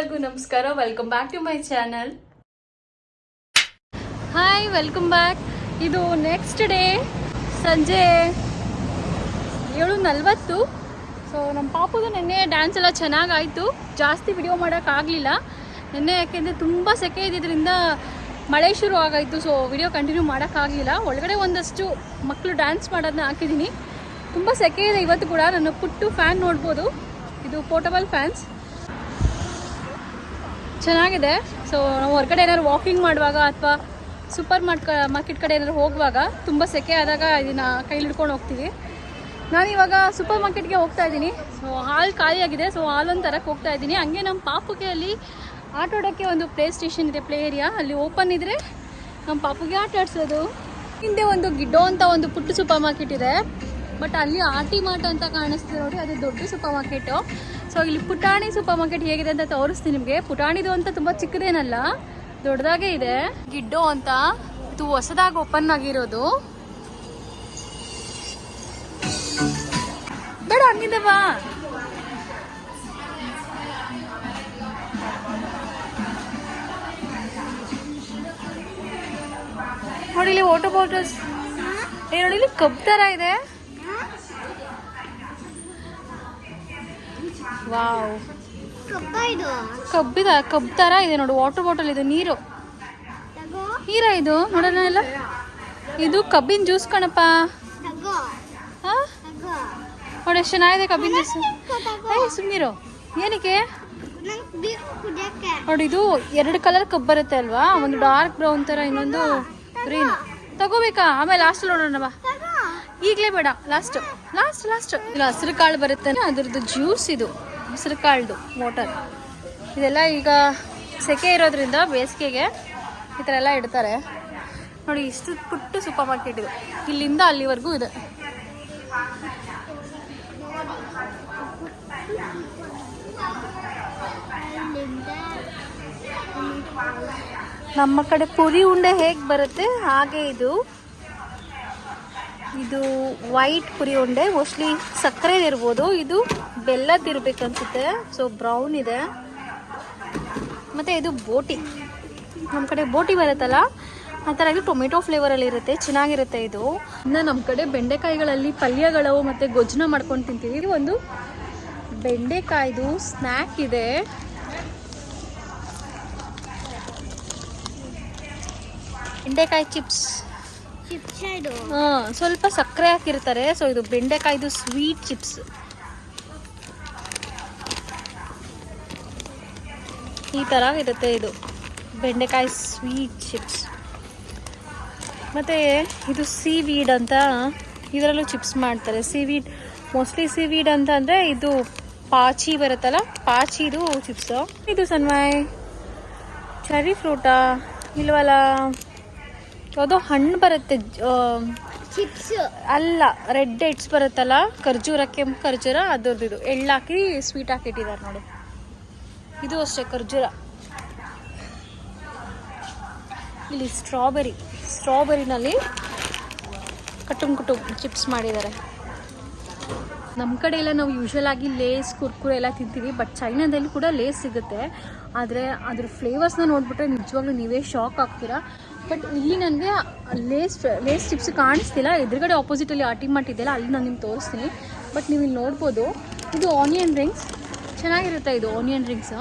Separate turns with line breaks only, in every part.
ಎಲ್ಲರಿಗೂ ನಮಸ್ಕಾರ. Welcome back to my channel hi welcome back ಇದು ನೆಕ್ಸ್ಟ್ ಡೇ ಸಂಜೆ ಏಳು ನಲ್ವತ್ತು ಸೊ ನಮ್ಮ ಪಾಪುದು ನೆನ್ನೆ ಡ್ಯಾನ್ಸ್ ಎಲ್ಲ ಚೆನ್ನಾಗಾಯಿತು. ಜಾಸ್ತಿ ವಿಡಿಯೋ ಮಾಡೋಕ್ಕಾಗಲಿಲ್ಲ ನಿನ್ನೆ ಯಾಕೆಂದರೆ ತುಂಬ ಸೆಕೆ ಇದ್ದಿದ್ದರಿಂದ ಮಳೆ ಶುರು ಆಗಾಯಿತು. ಸೊ ವಿಡಿಯೋ ಕಂಟಿನ್ಯೂ ಮಾಡೋಕ್ಕಾಗಲಿಲ್ಲ ಒಳಗಡೆ ಒಂದಷ್ಟು ಮಕ್ಕಳು ಡ್ಯಾನ್ಸ್ ಮಾಡೋದನ್ನ ಹಾಕಿದ್ದೀನಿ. ತುಂಬ ಸೆಕೆ ಇದೆ ಇವತ್ತು ಕೂಡ. ನನ್ನ ಪುಟ್ಟು ಫ್ಯಾನ್ ನೋಡ್ಬೋದು. ಇದು ಪೋರ್ಟಬಲ್ ಫ್ಯಾನ್ಸ್ ಚೆನ್ನಾಗಿದೆ. ಸೊ ನಾವು ಹೊರಗಡೆ ಏನಾದ್ರು ವಾಕಿಂಗ್ ಮಾಡುವಾಗ ಅಥವಾ ಸೂಪರ್ ಮಾರ್ಟ್ ಮಾರ್ಕೆಟ್ ಕಡೆ ಏನಾದ್ರು ಹೋಗುವಾಗ ತುಂಬ ಸೆಕೆ ಆದಾಗ ಇದನ್ನು ಕೈಲಿ ಹಿಡ್ಕೊಂಡು ಹೋಗ್ತೀವಿ. ನಾನು ಇವಾಗ ಸೂಪರ್ ಮಾರ್ಕೆಟ್ಗೆ ಹೋಗ್ತಾ ಇದ್ದೀನಿ. ಸೊ ಹಾಲು ಖಾಲಿಯಾಗಿದೆ. ಸೊ ಹಾಲೊಂದು ತರಕ್ಕೆ ಹೋಗ್ತಾ ಇದ್ದೀನಿ. ಹಂಗೆ ನಮ್ಮ ಪಾಪುಗೆ ಅಲ್ಲಿ ಆಟೋಡೋಕ್ಕೆ ಒಂದು ಪ್ಲೇ ಸ್ಟೇಷನ್ ಇದೆ ಪ್ಲೇ ಏರಿಯಾ ಅಲ್ಲಿ ಓಪನ್ ಇದ್ದರೆ ನಮ್ಮ ಪಾಪುಗೆ ಆಟ ಆಡಿಸೋದು. ಹಿಂದೆ ಒಂದು ಗಿಡ್ಡೋ ಅಂತ ಒಂದು ಪುಟ್ಟ ಸೂಪರ್ ಮಾರ್ಕೆಟ್ ಇದೆ. ಬಟ್ ಅಲ್ಲಿ ಆಟಿ ಮಾರ್ಟ್ ಅಂತ ಕಾಣಿಸ್ತಿದೆ ನೋಡಿ. ಅದು ದೊಡ್ಡ ಸೂಪರ್ ಮಾರ್ಕೆಟು ಸೊ ಇಲ್ಲಿ ಪುಟಾಣಿ ಸೂಪರ್ ಮಾರ್ಕೆಟ್ ಹೇಗಿದೆ ಅಂತ ತೋರಿಸ್ತೀನಿ ನಿಮಗೆ. ಪುಟಾಣಿದು ಅಂತ ತುಂಬ ಚಿಕ್ಕದೇನಲ್ಲ, ದೊಡ್ಡದಾಗೇ ಇದೆ. ಗಿಡ್ಡೋ ಅಂತ ಇದು ಹೊಸದಾಗಿ ಓಪನ್ ಆಗಿರೋದು. ಬೇಡ, ಹಂಗಿದೆ ಬಾ. ನೋಡಿ ಇಲ್ಲಿ ವಾಟರ್ ಬಾಟಲ್ಸ್ ಏ, ನೋಡಿ ಇಲ್ಲಿ ಕಬ್ ತರ ಇದೆ. ವಾವ್. ಕಬ್ಬಿದ, ಕಬ್ ತರ ಇದೆ ನೋಡು. ವಾಟರ್ ಬಾಟಲ್ ಇದು, ನೀರು. ನೀರ ಇದು ನೋಡೋಣ ಎಲ್ಲ? ಇದು ಕಬ್ಬಿನ ಜ್ಯೂಸ್ ಕಣಪ್ಪ. ನೋಡಿ, ಎಷ್ಟು ಚೆನ್ನಾಗಿದೆ ಕಬ್ಬಿನ ಜ್ಯೂಸ್ ಏಯ್ ಸುಮ್ಮನಿರು ಏನಕ್ಕೆ? ನೋಡಿ, ಇದು ಎರಡು ಕಲರ್ ಕಬ್ ಬರುತ್ತೆ ಅಲ್ವಾ? ಒಂದು ಡಾರ್ಕ್ ಬ್ರೌನ್ ತರ, ಇನ್ನೊಂದು ಗ್ರೀನ್ ತಗೋಬೇಕಾ? ಆಮೇಲೆ ಲಾಸ್ಟ್ ನೋಡೋಣ ಬಾ. ಈಗಲೇ ಬೇಡ ಲಾಸ್ಟ್ ಲಾಸ್ಟ್ ಲಾಸ್ಟ್ ಇಲ್ಲ, ಹಸಿರು ಕಾಳು ಬರುತ್ತೆ. ಅದ್ರದ್ದು ಜ್ಯೂಸ್ ಇದು. ಹಸಿರು ಕಾಳ್ದು ಮೋಟರ್. ಇದೆಲ್ಲ ಈಗ ಸೆಕೆ ಇರೋದ್ರಿಂದ ಬೇಸಿಗೆಗೆ ಈ ಥರ ಎಲ್ಲ ಇಡ್ತಾರೆ. ನೋಡಿ, ಇಷ್ಟು ಪುಟ್ಟ ಸೂಪರ್ ಮಾರ್ಕೆಟ್ ಇದು. ಇಲ್ಲಿಂದ ಅಲ್ಲಿವರೆಗೂ ಇದೆ. ನಮ್ಮ ಕಡೆ ಪುರಿ ಉಂಡೆ ಹೇಗೆ ಬರುತ್ತೆ? ಹಾಗೆ ಇದು. ಇದು ವೈಟ್ ಪುರಿ ಉಂಡೆ. ಮೋಸ್ಟ್ಲಿ ಸಕ್ಕರೆ ಇರ್ಬೋದು ಇದು ಬೆಲ್ಲದ ತಿರ್ಬೇಕನ್ಸುತ್ತೆ. ಅನ್ಸುತ್ತೆ ಸೊ ಬ್ರೌನ್ ಇದೆ. ಮತ್ತೆ ಇದು ಬೋಟಿ. ನಮ್ಮ ಕಡೆ ಬೋಟಿ ಬರುತ್ತಲ್ಲ ಆ ಥರ ಇದು ಟೊಮೆಟೊ ಫ್ಲೇವರಲ್ಲಿ ಇರುತ್ತೆ. ಚೆನ್ನಾಗಿರುತ್ತೆ ಇದು. ಇನ್ನು ನಮ್ಮ ಕಡೆ ಬೆಂಡೆಕಾಯಿಗಳಲ್ಲಿ ಪಲ್ಯಗಳು ಮತ್ತು ಗೊಜ್ಜನ ಮಾಡ್ಕೊಂಡು ತಿಂತೀವಿ. ಇದು ಒಂದು ಬೆಂಡೆಕಾಯ್ದು ಸ್ನ್ಯಾಕ್ ಇದೆ. ಬೆಂಡೆಕಾಯಿ ಚಿಪ್ಸ್ ಹಾಂ ಸ್ವಲ್ಪ ಸಕ್ಕರೆ ಹಾಕಿರ್ತಾರೆ. ಸೊ ಇದು ಬೆಂಡೆಕಾಯ್ದು ಸ್ವೀಟ್ ಚಿಪ್ಸ್ ಈ ಥರ ಇರುತ್ತೆ ಇದು. ಬೆಂಡೆಕಾಯಿ ಸ್ವೀಟ್ ಚಿಪ್ಸ್ ಮತ್ತು ಇದು ಸೀವೀಡ್ ಅಂತ ಇದರಲ್ಲೂ ಚಿಪ್ಸ್ ಮಾಡ್ತಾರೆ. ಸೀವೀಡ್ ಮೋಸ್ಟ್ಲಿ ಸೀ ವೀಡ್ ಅಂತ ಅಂದರೆ ಇದು ಪಾಚಿ ಬರುತ್ತಲ್ಲ ಪಾಚಿದು ಚಿಪ್ಸು ಇದು ಸನ್ಮಾಯ್ ಚರಿ ಫ್ರೂಟಾ ಇಲ್ವಲ್ಲ? ಯಾವುದೋ ಹಣ್ಣು ಬರುತ್ತೆ
ಚಿಪ್ಸ್
ಅಲ್ಲ ರೆಡ್ ಡೇಟ್ಸ್ ಬರುತ್ತಲ್ಲ ಖರ್ಜೂರ ಕೆಂಪು ಖರ್ಜೂರ ಅದ್ರದ್ದು ಇದು. ಎಳ್ಳು ಹಾಕಿ ಸ್ವೀಟ್ ಹಾಕಿಟ್ಟಿದ್ದಾರೆ ನೋಡಿ. ಇದು ಅಷ್ಟೇ ಖರ್ಜೂರ. ಇಲ್ಲಿ ಸ್ಟ್ರಾಬೆರಿ ಸ್ಟ್ರಾಬೆರಿನಲ್ಲಿ ಕಟುಮ್ ಕುಟುಮ್ ಚಿಪ್ಸ್ ಮಾಡಿದ್ದಾರೆ. ನಮ್ಮ ಕಡೆ ಎಲ್ಲ ನಾವು ಯೂಶ್ವಲ್ ಆಗಿ ಲೇಸ್, ಕುರ್ಕುರೆ ಎಲ್ಲ ತಿಂತೀವಿ ಬಟ್ ಚೈನಾದಲ್ಲಿ ಕೂಡ ಲೇಸ್ ಸಿಗುತ್ತೆ. ಆದರೆ ಅದ್ರ ಫ್ಲೇವರ್ಸ್ನ ನೋಡಿಬಿಟ್ರೆ ನಿಜವಾಗ್ಲೂ ನೀವೇ ಶಾಕ್ ಆಗ್ತೀರಾ. ಬಟ್ ಇಲ್ಲಿ ನನಗೆ ಲೇಸ್ ಲೇಸ್ ಚಿಪ್ಸ್ ಕಾಣಿಸ್ತಿಲ್ಲ. ಎದುರುಗಡೆ ಆಪೋಸಿಟಲ್ಲಿ ಆಟಿ ಇದೆಯಲ್ಲ, ಅಲ್ಲಿ ನಾನು ನಿಮ್ಗೆ ತೋರಿಸ್ತೀನಿ. ಬಟ್ ನೀವು ಇಲ್ಲಿ ನೋಡ್ಬೋದು, ಇದು ಆನಿಯನ್ ರಿಂಗ್ಸ್ ಚೆನ್ನಾಗಿರುತ್ತೆ ಇದು ಆನಿಯನ್ ರಿಂಗ್ಸು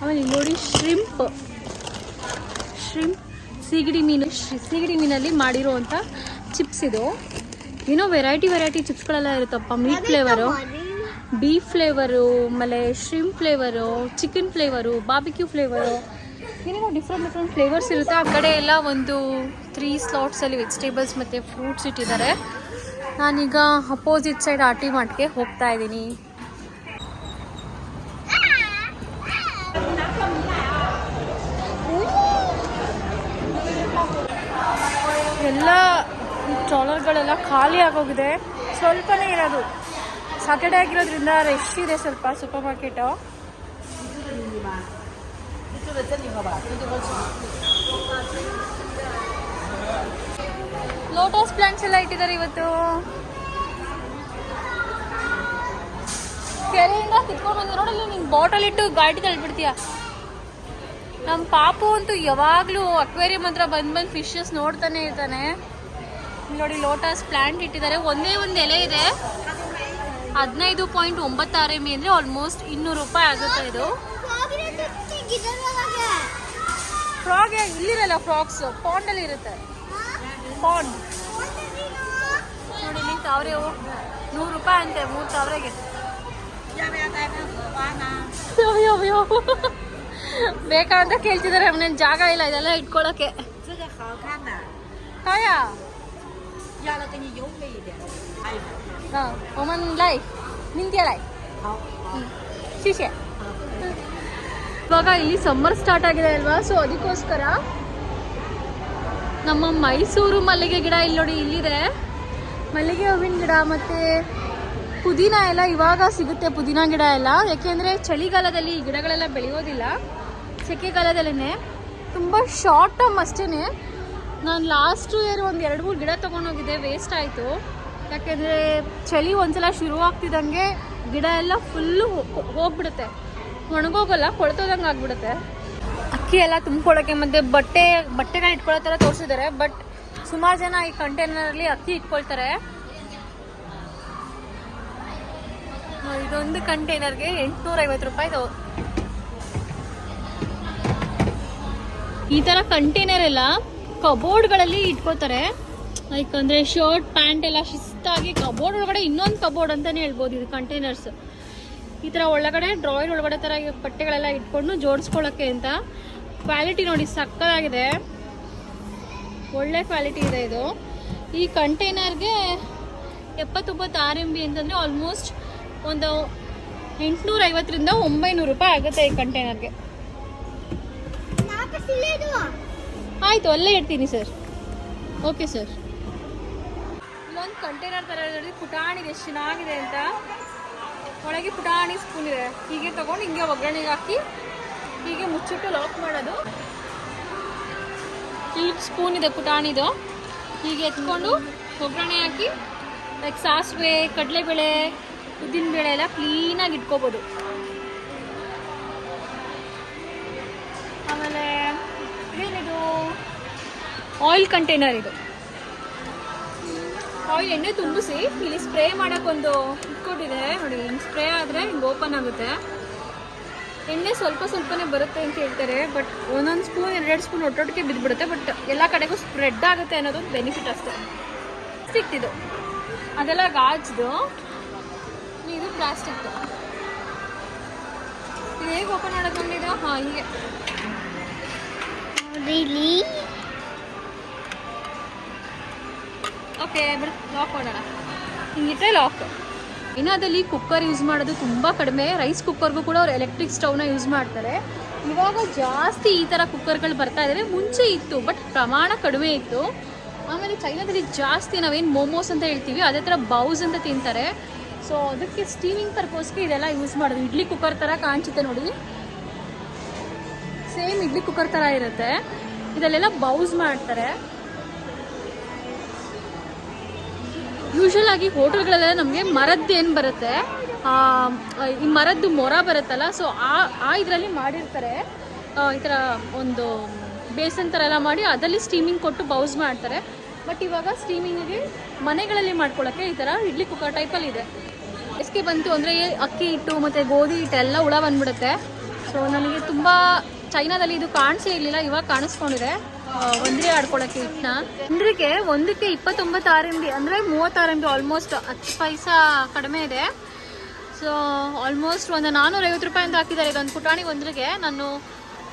ಆಮೇಲೆ ಇಲ್ಲಿ ನೋಡಿ ಶ್ರಿಂಪ್ ಶ್ರಿಂಪ್ ಸೀಗಡಿ ಮೀನು ಸೀಗಡಿ ಮೀನಲ್ಲಿ ಮಾಡಿರುವಂಥ ಚಿಪ್ಸ್ ಇದು. ಏನೋ ವೆರೈಟಿ ವೆರೈಟಿ ಚಿಪ್ಸ್ಗಳೆಲ್ಲ ಇರುತ್ತಪ್ಪ. ಮೀಟ್ ಫ್ಲೇವರು ಬೀಫ್ ಫ್ಲೇವರು ಆಮೇಲೆ shrimp flavour chicken flavour barbecue flavour ಏನೇನೋ ಡಿಫ್ರೆಂಟ್ ಡಿಫ್ರೆಂಟ್ ಫ್ಲೇವರ್ಸ್ ಇರುತ್ತೆ. ಆ ಕಡೆ ಎಲ್ಲ ಒಂದು ತ್ರೀ ಸ್ಲಾಟ್ಸಲ್ಲಿ ವೆಜಿಟೇಬಲ್ಸ್ ಮತ್ತು ಫ್ರೂಟ್ಸ್ ಇಟ್ಟಿದ್ದಾರೆ. ನಾನೀಗ ಅಪೋಸಿಟ್ ಸೈಡ್ ಆಟಿ ಮಾರ್ಟ್ಗೆ ಹೋಗ್ತಾ ಇದ್ದೀನಿ. ಎಲ್ಲ ಟ್ರಾಲರ್ಗಳೆಲ್ಲ ಖಾಲಿ ಆಗೋಗಿದೆ. ಸ್ವಲ್ಪನೇ ಇರೋದು. ಸಾಟರ್ಡೇ ಆಗಿರೋದ್ರಿಂದ ರಶ್ ಇದೆ ಸ್ವಲ್ಪ ಸೂಪರ್ ಮಾರ್ಕೆಟು ಲೋಟಸ್ ಪ್ಲಾಂಟ್ಸ್ ಎಲ್ಲ ಇಟ್ಟಿದ್ದಾರೆ ಇವತ್ತು. ಕೆರೆಯಿಂದ ಕಿತ್ಕೊಂಡು ಬಂದ ನೋಡಲ್ಲ ನೀನು ಬಾಟಲ್ ಇಟ್ಟು ಗಾಡಿ ತಳ್ಬಿಡ್ತೀಯ? ನಮ್ಮ ಪಾಪು ಅಂತೂ ಯಾವಾಗಲೂ ಅಕ್ವೇರಿಯಂ ಹತ್ರ ಬಂದು ಬಂದು ಫಿಶಸ್ ನೋಡ್ತಾನೆ ಇರ್ತಾನೆ. ನೋಡಿ ಲೋಟಸ್ ಪ್ಲಾಂಟ್ ಇಟ್ಟಿದ್ದಾರೆ. ಒಂದೇ ಒಂದು ಎಲೆ ಇದೆ. ಹದಿನೈದು ಪಾಯಿಂಟ್ ಒಂಬತ್ತಾರು ಎಂ ಅಂದರೆ ಆಲ್ಮೋಸ್ಟ್ ಇನ್ನೂರು ರೂಪಾಯಿ ಆಗುತ್ತೆ ಇದು. ಫ್ರಾಗ್ ಇಲ್ಲಿರಲ್ಲ ಫ್ರಾಕ್ಸ್ ಪಾಂಡಲ್ಲಿ ಇರುತ್ತೆ. ಪಾಂಡ್ ನೋಡಿ ಇಲ್ಲಿ ಸಾವಿರ ನೂರು ರೂಪಾಯಿ ಅಂತೆ ಮೂರು ಸಾವಿರಗೆ ಬೇಕಾ ಅಂತ ಕೇಳ್ತಿದ್ದಾರೆ ಅವನೇನ್ ಜಾಗ ಇಲ್ಲ, ಇದೆಲ್ಲ
ಇಟ್ಕೊಳ್ಳೋಕೆ
ಒಮನ್ ಲೈ ನಿಂತಿಯ ಲೈ ಶಿಷ್ಯ? ಇವಾಗ ಇಲ್ಲಿ ಸಮ್ಮರ್ ಸ್ಟಾರ್ಟ್ ಆಗಿದೆ ಅಲ್ವಾ ಸೊ ಅದಕ್ಕೋಸ್ಕರ ನಮ್ಮ ಮೈಸೂರು ಮಲ್ಲಿಗೆ ಗಿಡ ಇಲ್ಲಿ ನೋಡಿ ಇಲ್ಲಿದೆ. ಮಲ್ಲಿಗೆ ಹೂವಿನ ಗಿಡ ಮತ್ತೆ ಪುದೀನ ಎಲ್ಲ ಇವಾಗ ಸಿಗುತ್ತೆ, ಪುದೀನ ಗಿಡ ಎಲ್ಲ. ಯಾಕೆಂದ್ರೆ ಚಳಿಗಾಲದಲ್ಲಿ ಈ ಗಿಡಗಳೆಲ್ಲ ಬೆಳೆಯೋದಿಲ್ಲ. ಸೆಕೆಗಾಲದಲ್ಲೇ ತುಂಬ ಶಾರ್ಟ್ ಟರ್ಮ್ ಅಷ್ಟೇ ನಾನು ಲಾಸ್ಟ್ ಇಯರ್ ಒಂದು ಎರಡು ಮೂರು ಗಿಡ ತೊಗೊಂಡೋಗಿದ್ದೆ ವೇಸ್ಟ್ ಆಯಿತು. ಯಾಕೆಂದರೆ ಚಳಿ ಒಂದ್ಸಲ ಶುರು ಆಗ್ತಿದ್ದಂಗೆ ಗಿಡ ಎಲ್ಲ ಫುಲ್ಲು ಹೋಗ್ಬಿಡುತ್ತೆ. ಒಣಗೋಗಲ್ಲ, ಕೊಳ್ತೋದಂಗೆ ಆಗ್ಬಿಡುತ್ತೆ. ಅಕ್ಕಿ ಎಲ್ಲ ತುಂಬ್ಕೊಳ್ಳೋಕ್ಕೆ ಮತ್ತು ಬಟ್ಟೆ ಬಟ್ಟೆನ ಇಟ್ಕೊಳ್ಳೋ ಥರ ತೋರಿಸಿದ್ದಾರೆ ಬಟ್ ಸುಮಾರು ಜನ ಈ ಕಂಟೈನರಲ್ಲಿ ಅಕ್ಕಿ ಇಟ್ಕೊಳ್ತಾರೆ. ಇದೊಂದು ಕಂಟೈನರ್ಗೆ ಎಂಟುನೂರ ಐವತ್ತು ರೂಪಾಯಿ ಈ ಥರ ಕಂಟೈನರ್ ಎಲ್ಲ ಕಬೋರ್ಡ್ಗಳಲ್ಲಿ ಇಟ್ಕೋತಾರೆ. ಲೈಕ್ ಅಂದರೆ ಶರ್ಟ್ ಪ್ಯಾಂಟ್ ಎಲ್ಲ ಶಿಸ್ತಾಗಿ ಕಬೋರ್ಡ್ ಒಳಗಡೆ ಇನ್ನೊಂದು ಕಬೋರ್ಡ್ ಅಂತಲೇ ಹೇಳ್ಬೋದು ಇದು ಕಂಟೈನರ್ಸ್ ಈ ಥರ ಒಳಗಡೆ ಡ್ರಾಯರ್ ಒಳಗಡೆ ಈ ಬಟ್ಟೆಗಳೆಲ್ಲ ಇಟ್ಕೊಂಡು ಜೋಡಿಸ್ಕೊಳ್ಳೋಕ್ಕೆ ಅಂತ ಕ್ವಾಲಿಟಿ ನೋಡಿ ಸಕ್ಕದಾಗಿದೆ. ಒಳ್ಳೆ ಕ್ವಾಲಿಟಿ ಇದೆ ಇದು. ಈ ಕಂಟೈನರ್ಗೆ ಎಪ್ಪತ್ತೊಂಬತ್ತು ಆರ್ ಎಂ ಬಿ ಅಂತಂದರೆ ಆಲ್ಮೋಸ್ಟ್ ಒಂದು ಎಂಟುನೂರ ಐವತ್ತರಿಂದ ಒಂಬೈನೂರು ರೂಪಾಯಿ ಆಗುತ್ತೆ ಈ ಕಂಟೈನರ್ಗೆ ಆಯಿತು, ಅಲ್ಲೇ ಇಡ್ತೀನಿ ಸರ್. Okay sir. ಒಂದು ಕಂಟೈನರ್ ಥರ ನೋಡಿ ಪುಟಾಣಿದೆ ಎಷ್ಟು ಚೆನ್ನಾಗಿದೆ ಅಂತ. ಒಳಗೆ ಪುಟಾಣಿ ಸ್ಪೂನ್ ಇದೆ. ಹೀಗೆ ತಗೊಂಡು ಹಿಂಗೆ ಒಗ್ಗರಣೆಗೆ ಹಾಕಿ ಹೀಗೆ ಮುಚ್ಚಿಟ್ಟು ಲಾಕ್ ಮಾಡೋದು. ಈ ಸ್ಪೂನ್ ಇದೆ ಪುಟಾಣಿದು. ಹೀಗೆ ಎತ್ಕೊಂಡು ಒಗ್ಗರಣೆ ಹಾಕಿ ಲೈಕ್ ಸಾಸಿವೆ, ಕಡಲೆಬೇಳೆ, ಉದ್ದಿನಬೇಳೆ ಎಲ್ಲ ಕ್ಲೀನಾಗಿ ಇಟ್ಕೋಬೋದು. ಆಯಿಲ್ ಕಂಟೈನರ್ ಇದು. ಆಯಿಲ್ ಎಣ್ಣೆ ತುಂಬಿಸಿ ಇಲ್ಲಿ ಸ್ಪ್ರೇ ಮಾಡೋಕ್ಕೊಂದು ಇಟ್ಕೊಟ್ಟಿದೆ. ನೋಡಿ, ಹಿಂಗೆ ಸ್ಪ್ರೇ ಆದರೆ ಹಿಂಗೆ ಓಪನ್ ಆಗುತ್ತೆ. ಎಣ್ಣೆ ಸ್ವಲ್ಪ ಸ್ವಲ್ಪನೇ ಬರುತ್ತೆ ಅಂತ ಹೇಳ್ತಾರೆ. ಬಟ್ ಒಂದೊಂದು ಸ್ಪೂನ್, ಎರಡೆರಡು ಸ್ಪೂನ್ ಒಟ್ಟೊಟ್ಟಿಗೆ ಬಿದ್ದುಬಿಡುತ್ತೆ ಬಟ್ ಎಲ್ಲ ಕಡೆಗೂ ಸ್ಪ್ರೆಡ್ ಆಗುತ್ತೆ ಅನ್ನೋದೊಂದು ಬೆನಿಫಿಟ್ ಅಷ್ಟೆ. ಸಿಕ್ತಿದ್ದು ಅದೆಲ್ಲ ಗಾಜ್ದು. ಇದು ಪ್ಲಾಸ್ಟಿಕ್ ಇದು. ಹೇಗೆ ಓಪನ್ ಮಾಡೋದು ಹಾಂ, ಹೀಗೆ. ಓಕೆ ಲಾಕ್ ಮಾಡೋಣ ಹಿಂಗಿಟ್ಟರೆ ಲಾಕ್ ಇನ್ನು ಅದಲ್ಲಿ ಕುಕ್ಕರ್ ಯೂಸ್ ಮಾಡೋದು ತುಂಬ ಕಡಿಮೆ. ರೈಸ್ ಕುಕ್ಕರ್ಗೂ ಕೂಡ ಅವ್ರು ಎಲೆಕ್ಟ್ರಿಕ್ ಸ್ಟವ್ನ ಯೂಸ್ ಮಾಡ್ತಾರೆ. ಇವಾಗ ಜಾಸ್ತಿ ಈ ಥರ ಕುಕ್ಕರ್ಗಳು ಬರ್ತಾ ಇದ್ದಾರೆ ಮುಂಚೆ ಇತ್ತು ಬಟ್ ಪ್ರಮಾಣ ಕಡಿಮೆ ಇತ್ತು. ಆಮೇಲೆ ಚೈನಾದಲ್ಲಿ ಜಾಸ್ತಿ ನಾವೇನು ಮೋಮೋಸ್ ಅಂತ ಹೇಳ್ತೀವಿ, ಅದೇ ಥರ ಬೌಸ್ ಅಂತ ತಿಂತಾರೆ. ಸೊ ಅದಕ್ಕೆ ಸ್ಟೀಮಿಂಗ್ ಪರ್ಪೋಸ್ಗೆ ಇದೆಲ್ಲ ಯೂಸ್ ಮಾಡೋದು. ಇಡ್ಲಿ ಕುಕ್ಕರ್ ಥರ ಕಾಣಿಸುತ್ತೆ ನೋಡಿ. ಸೇಮ್ ಇಡ್ಲಿ ಕುಕ್ಕರ್ ಥರ ಇರುತ್ತೆ. ಇದಲ್ಲೆಲ್ಲ ಬೌಸ್ ಮಾಡ್ತಾರೆ. ಯೂಶಲ್ ಆಗಿ ಹೋಟೆಲ್ಗಳೆಲ್ಲ ನಮಗೆ ಮರದ್ದು ಏನು ಬರುತ್ತೆ? ಈ ಮರದ್ದು ಮೊರ ಬರುತ್ತಲ್ಲ ಸೊ ಆ ಆ ಇದರಲ್ಲಿ ಮಾಡಿರ್ತಾರೆ. ಈ ಥರ ಒಂದು ಬೇಸನ್ ಥರ ಎಲ್ಲ ಮಾಡಿ ಅದರಲ್ಲಿ ಸ್ಟೀಮಿಂಗ್ ಕೊಟ್ಟು ಬೌಸ್ ಮಾಡ್ತಾರೆ. ಬಟ್ ಇವಾಗ ಸ್ಟೀಮಿಂಗಿಗೆ ಮನೆಗಳಲ್ಲಿ ಮಾಡ್ಕೊಳ್ಳೋಕ್ಕೆ ಈ ಥರ ಇಡ್ಲಿ ಕುಕ್ಕರ್ ಟೈಪಲ್ಲಿ ಇದೆ. ಎಸ್ಕೆ ಬಂತು ಅಂದರೆ ಅಕ್ಕಿ ಹಿಟ್ಟು ಮತ್ತು ಗೋಧಿ ಹಿಟ್ಟು ಎಲ್ಲ ಹುಳ ಬಂದ್ಬಿಡುತ್ತೆ. ಸೊ ನನಗೆ ತುಂಬ ಚೈನಾದಲ್ಲಿ ಇದು ಕಾಣಿಸೇ ಇರಲಿಲ್ಲ, ಇವಾಗ ಕಾಣಿಸ್ಕೊಂಡಿದೆ. ಒಂದ್ರೆ ಆಡ್ಕೊಳಕ್ಕೆ ಇಟ್ನ ಒಂದ್ರಿಗೆ ಒಂದಕ್ಕೆ ಇಪ್ಪತ್ತೊಂಬತ್ತು ಆರ್ ಎಂ ಬಿ ಅಂದರೆ ಮೂವತ್ತಾರು ಎಂ ಬಿ ಆಲ್ಮೋಸ್ಟ್ ಹತ್ತು ಪೈಸಾ ಕಡಿಮೆ ಇದೆ. ಸೊ ಆಲ್ಮೋಸ್ಟ್ ಒಂದು ನಾನ್ನೂರೈವತ್ತು ರೂಪಾಯಿ ಅಂತ ಹಾಕಿದ್ದಾರೆ ಇದೊಂದು ಪುಟಾಣಿ ಒಂದ್ರಿಗೆ. ನಾನು